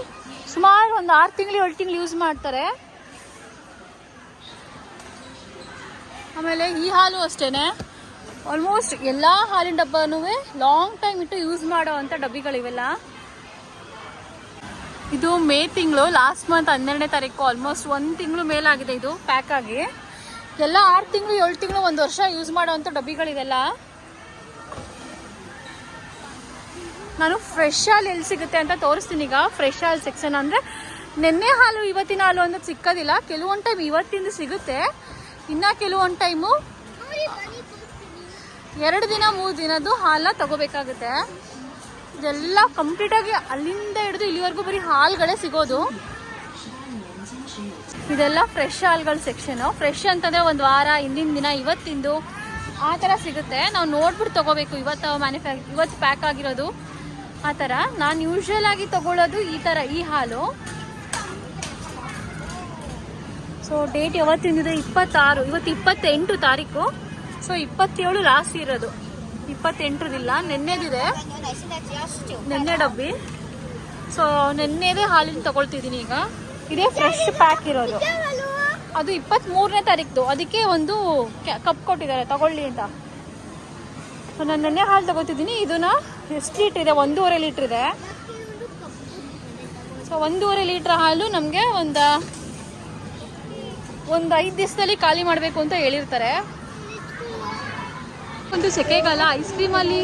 ಸುಮಾರು ಒಂದು ಆರು ತಿಂಗಳು, ಏಳು ತಿಂಗಳು ಯೂಸ್ ಮಾಡ್ತಾರೆ. ಆಮೇಲೆ ಈ ಹಾಲು ಅಷ್ಟೇ ಆಲ್ಮೋಸ್ಟ್ ಎಲ್ಲ ಹಾಲಿನ ಡಬ್ಬನೂ ಲಾಂಗ್ ಟೈಮ್ ಇಟ್ಟು ಯೂಸ್ ಮಾಡೋ ಅಂಥ ಡಬ್ಬಿಗಳಿವೆಲ್ಲ. ಇದು ಮೇ ತಿಂಗಳು ಲಾಸ್ಟ್ ಮಂತ್ ಹನ್ನೆರಡನೇ ತಾರೀಕು ಆಲ್ಮೋಸ್ಟ್ ಒಂದು ತಿಂಗಳು ಮೇಲಾಗಿದೆ ಇದು ಪ್ಯಾಕ್ ಆಗಿ. ಎಲ್ಲ ಆರು ತಿಂಗಳು, ಏಳು ತಿಂಗಳು, ಒಂದು ವರ್ಷ ಯೂಸ್ ಮಾಡೋವಂಥ ಡಬ್ಬಿಗಳಿದೆಲ್ಲ ನಾನು ಫ್ರೆಶ್ ಹಾಲು ಎಲ್ಲಿ ಸಿಗುತ್ತೆ ಅಂತ ತೋರಿಸ್ತೀನಿ ಈಗ. ಫ್ರೆಶ್ ಹಾಲು ಸೆಕ್ಷನ್ ಅಂದರೆ ನೆನ್ನೆ ಹಾಲು, ಇವತ್ತಿನ ಹಾಲು ಅಂತ ಸಿಕ್ಕೋದಿಲ್ಲ. ಕೆಲವೊಂದು ಟೈಮ್ ಇವತ್ತಿಂದ ಸಿಗುತ್ತೆ. ಇನ್ನು ಕೆಲವೊಂದು ಟೈಮು ಎರಡು ದಿನ, ಮೂರು ದಿನದ್ದು ಹಾಲ ತಗೋಬೇಕಾಗುತ್ತೆ. ಇದೆಲ್ಲ ಕಂಪ್ಲೀಟಾಗಿ ಅಲ್ಲಿಂದ ಹಿಡಿದು ಇಲ್ಲಿವರೆಗೂ ಬರೀ ಹಾಲುಗಳೇ ಸಿಗೋದು. ಇದೆಲ್ಲ ಫ್ರೆಶ್ ಹಾಲ್ಗಳ ಸೆಕ್ಷನ್ ಫ್ರೆಶ್ ಅಂತಂದ್ರೆ ಒಂದು ವಾರ, ಹಿಂದಿನ ದಿನ, ಇವತ್ತಿಂದು ಆ ಥರ ಸಿಗುತ್ತೆ. ನಾವು ನೋಡ್ಬಿಟ್ಟು ತಗೋಬೇಕು. ಇವತ್ತು ಮ್ಯಾನುಫ್ಯಾಕ್ಚರ್ ಇವತ್ತು ಪ್ಯಾಕ್ ಆಗಿರೋದು ಆ ಥರ. ನಾನು ಯೂಶ್ವಲ್ ಆಗಿ ತಗೊಳ್ಳೋದು ಈ ಥರ, ಈ ಹಾಲು. ಸೊ ಡೇಟ್ ಯಾವತ್ತಿಂದಿದೆ? ಇಪ್ಪತ್ತಾರು. ಇವತ್ತು ಇಪ್ಪತ್ತೆಂಟು ತಾರೀಕು. ಸೊ ಇಪ್ಪತ್ತೇಳು ಲಾಸ್ಟ್ ಇರೋದು. ಇಪ್ಪತ್ತೆಂಟರದಿಲ್ಲ. ನೆನ್ನೆದಿದೆ. ನೆನ್ನೆ ಡಬ್ಬಿ. ಸೊ ನೆನ್ನೆದೇ ಹಾಲಿನ ತಗೊಳ್ತಿದ್ದೀನಿ ಈಗ. ಇದೇ ಫ್ರೆಶ್ ಪ್ಯಾಕ್ ಇರೋದು. ಅದು ಇಪ್ಪತ್ತ್ಮೂರನೇ ತಾರೀಕು ಅದಕ್ಕೆ ಒಂದು ಕಪ್ ಕೊಟ್ಟಿದ್ದಾರೆ, ತಗೊಳ್ಳಿ ಅಂತ. ನಾನು ನೆನ್ನೆ ಹಾಲು ತಗೋತಿದ್ದೀನಿ. ಇದನ್ನ ಎಷ್ಟು ಲೀಟ್ರ್ ಇದೆ? ಒಂದೂವರೆ ಲೀಟ್ರ್ ಇದೆ. ಸೊ ಒಂದೂವರೆ ಲೀಟ್ರ್ ಹಾಲು ನಮಗೆ ಒಂದು ಒಂದು ಐದು ದಿವಸದಲ್ಲಿ ಖಾಲಿ ಮಾಡಬೇಕು ಅಂತ ಹೇಳಿರ್ತಾರೆ. ಒಂದು ಸೆಕೆಗಾಲ ಐಸ್ ಕ್ರೀಮಲ್ಲಿ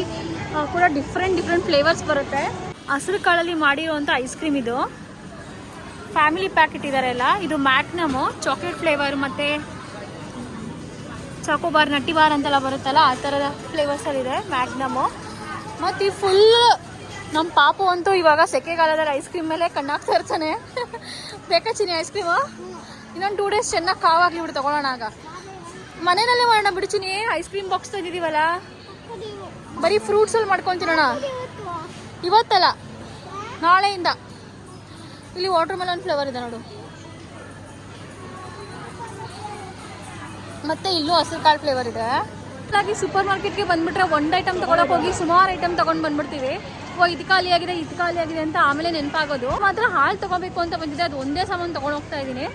ಕೂಡ ಡಿಫ್ರೆಂಟ್ ಡಿಫ್ರೆಂಟ್ ಫ್ಲೇವರ್ಸ್ ಬರುತ್ತೆ. ಹಸಿರು ಕಾಳಲ್ಲಿ ಮಾಡಿರುವಂಥ ಐಸ್ ಕ್ರೀಮ್ ಇದು. ಫ್ಯಾಮಿಲಿ ಪ್ಯಾಕ್ ಇಟ್ಟಿದ್ದಾರೆ ಎಲ್ಲ ಇದು ಮ್ಯಾಗ್ನಮು ಚಾಕ್ಲೇಟ್ ಫ್ಲೇವರ್ ಮತ್ತು ಚಾಕೋಬಾರ್ ನಟ್ಟಿ ಬಾರ್ ಅಂತೆಲ್ಲ ಬರುತ್ತಲ್ಲ, ಆ ಥರದ ಫ್ಲೇವರ್ಸಲ್ಲಿದೆ ಮ್ಯಾಗ್ನಮು ಮತ್ತು ಈ ಫುಲ್ ನಮ್ಮ ಪಾಪು ಅಂತೂ ಇವಾಗ ಸೆಕೆಗಾಲದಲ್ಲಿ ಐಸ್ ಕ್ರೀಮ್ ಮೇಲೆ ಕಣ್ಣಾಗ್ತಾ ಇರ್ತಾನೆ. ಬೇಕಾ ಚಿನಿ ಐಸ್ ಕ್ರೀಮು ಇನ್ನೊಂದು ಟೂ ಡೇಸ್ ಚೆನ್ನಾಗಿ ಕಾವಾಗ್ಲಿ ಬಿಡು, ತಗೊಳ್ಳೋಣ ಆಗ. ಮನೆಯಲ್ಲೇ ಮಾಡೋಣ ಬಿಡು ಚಿನಿ ಐಸ್ ಕ್ರೀಮ್ ಬಾಕ್ಸ್ ತಂದಿದ್ದೀವಲ್ಲ? ಬರೀ ಫ್ರೂಟ್ಸಲ್ಲಿ ಮಾಡ್ಕೊತಿರೋಣ ಇವತ್ತಲ್ಲ, ನಾಳೆಯಿಂದ. ಇಲ್ಲಿ ವಾಟರ್ ಮೆಲನ್ ಫ್ಲೇವರ್ ಇದೆ ನೋಡು. ಮತ್ತೆ ಇಲ್ಲೂ ಹಸಿರು ಕಾಳು ಫ್ಲೇವರ್ ಇದೆ. ಹಾಗಾಗಿ ಸೂಪರ್ ಮಾರ್ಕೆಟ್ಗೆ ಬಂದ್ಬಿಟ್ರೆ ಒಂದು ಐಟಮ್ ತಗೊಳಕ್ ಹೋಗಿ ಸುಮಾರು ಐಟಮ್ ತಗೊಂಡ್ ಬಂದ್ಬಿಡ್ತೀವಿ. ಓ, ಇದು ಖಾಲಿ ಆಗಿದೆ, ಇದು ಖಾಲಿ ಆಗಿದೆ ಅಂತ ಆಮೇಲೆ ನೆನಪಾಗೋದು. ಮಾತ್ರ ಹಾಲು ತಗೋಬೇಕು ಅಂತ ಬಂದಿದೆ ಅದು ಒಂದೇ ಸಾಮಾನು ತಗೊಂಡು ಹೋಗ್ತಾ ಇದ್ದೀನಿ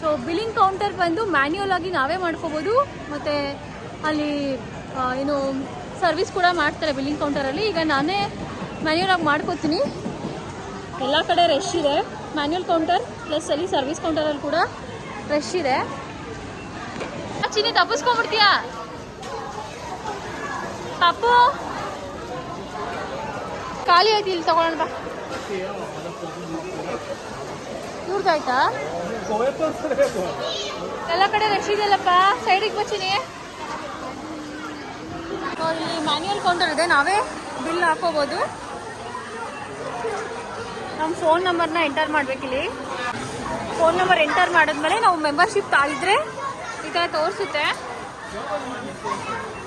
ಸೊ ಬಿಲ್ಲಿಂಗ್ ಕೌಂಟರ್ ಬಂದು ಮ್ಯಾನ್ಯುಯಲ್ ಆಗಿ ನಾವೇ ಮಾಡ್ಕೋಬೋದು. ಮತ್ತು ಅಲ್ಲಿ ಏನು ಸರ್ವಿಸ್ ಕೂಡ ಮಾಡ್ತಾರೆ ಬಿಲ್ಲಿಂಗ್ ಕೌಂಟರಲ್ಲಿ ಈಗ ನಾನೇ ಮ್ಯಾನ್ಯುಯಲ್ ಆಗಿ ಮಾಡ್ಕೋತೀನಿ. ಎಲ್ಲ ಕಡೆ ರಶ್ ಇದೆ. ಮ್ಯಾನ್ಯುಯಲ್ ಕೌಂಟರ್ ಪ್ಲಸ್ ಅಲ್ಲಿ ಸರ್ವಿಸ್ ಕೌಂಟರಲ್ಲಿ ಕೂಡ ಫ್ರೆಶ್ ಇದೆ. ಚಿನ್ನಿ, ತಪ್ಪಿಸ್ಕೊಂಡ್ಬಿಡ್ತೀಯಾ? ತಪ್ಪು. ಖಾಲಿ ಆಯ್ತು, ಇಲ್ಲಿ ತಗೊಳ್ಳೋಣ ಬಾ. ಇವ್ರದ್ದಾಯ್ತಾ ಎಲ್ಲ ಕಡೆ ರಶ್ ಇದೆಯಲ್ಲಪ್ಪ. ಸೈಡಿಗೆ ಬಚ್ಚಿನಿ ಇಲ್ಲಿ ಮ್ಯಾನ್ಯಲ್ ಕೌಂಟರ್ ಇದೆ. ನಾವೇ ಬಿಲ್ ಹಾಕೋಬೋದು. ನಮ್ಮ ಫೋನ್ ನಂಬರ್ನ ಎಂಟರ್ ಮಾಡ್ಬೇಕಿಲ್ಲಿ ಫೋನ್ ನಂಬರ್ ಎಂಟರ್ ಮಾಡಿದ್ಮೇಲೆ ನಾವು ಮೆಂಬರ್ಶಿಪ್ ತಾಳಿದ್ರೆ ಈ ಥರ ತೋರಿಸುತ್ತೆ.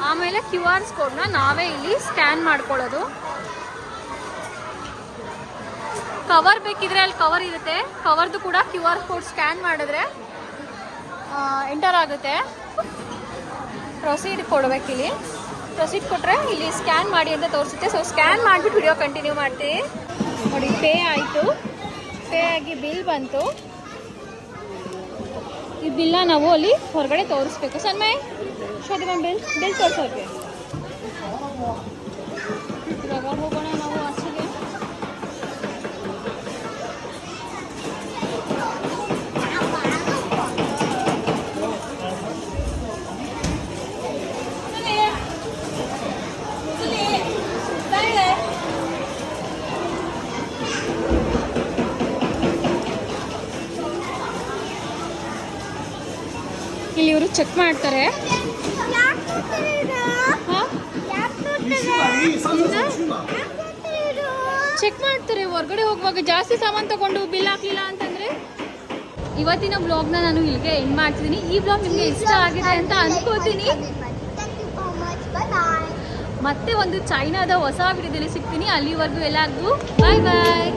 ಆಮೇಲೆ ಕ್ಯೂ ಆರ್ ಕೋಡ್ನ ನಾವೇ ಇಲ್ಲಿ ಸ್ಕ್ಯಾನ್ ಮಾಡ್ಕೊಳ್ಳೋದು. ಕವರ್ ಬೇಕಿದ್ರೆ ಅಲ್ಲಿ ಕವರ್ ಇರುತ್ತೆ. ಕವರ್ದು ಕೂಡ ಕ್ಯೂ ಆರ್ ಕೋಡ್ ಸ್ಕ್ಯಾನ್ ಮಾಡಿದ್ರೆ ಎಂಟರ್ ಆಗುತ್ತೆ. ಪ್ರೊಸೀಡ್ ಕೊಡ್ಬೇಕಿಲ್ಲಿ ಪ್ರೊಸೀಡ್ ಕೊಟ್ಟರೆ ಇಲ್ಲಿ ಸ್ಕ್ಯಾನ್ ಮಾಡಿ ಅಂತ ತೋರಿಸುತ್ತೆ. ಸೊ ಸ್ಕ್ಯಾನ್ ಮಾಡಿಬಿಟ್ಟು ವಿಡಿಯೋ ಕಂಟಿನ್ಯೂ ಮಾಡ್ತೀವಿ. ನೋಡಿ, ಪೇ ಆಯಿತು. ಪೇ ಆಗಿ ಬಿಲ್ ಬಂತು. ಈ ಬಿಲ್ಲ ನಾವು ಅಲ್ಲಿ ಹೊರಗಡೆ ತೋರಿಸ್ಬೇಕು. ಸನ್ಮಯ್ ಶೋಧ ಬಿಲ್ ಬಿಲ್ ತೋರಿಸೋಕೆ. ಹೋಗೋಣ. ಚೆಕ್ ಮಾಡ್ತಾರೆ. ಹಾ? ಚೆಕ್ ಮಾಡ್ತಾರೆ. ಹೊರಗಡೆ ಹೋಗುವಾಗ ಜಾಸ್ತಿ ಸಾಮಾನು ತಗೊಂಡು ಬಿಲ್ ಹಾಕ್ಲಿಲ್ಲ ಅಂತಂದ್ರೆ? ಇವತ್ತಿನ ಬ್ಲಾಗ್ನ ನಾನು ಇಲ್ಲಿಗೆ ಎಂಡ್ ಮಾಡ್ತೀನಿ. ಈ ಬ್ಲಾಗ್ ನಿಮಗೆ ಇಷ್ಟ ಆಗಿದೆ ಅಂತ ಅನ್ಕೋತೀನಿ.
Thank you so much bye
ಮತ್ತೆ ಒಂದು ಚೈನಾದ ಹೊಸ ವಿಡಿಯೋದಲ್ಲಿ ಸಿಗ್ತೀನಿ. ಅಲ್ಲಿವರೆಗೂ ಎಲ್ಲರಿಗೂ ಬಾಯ್ ಬಾಯ್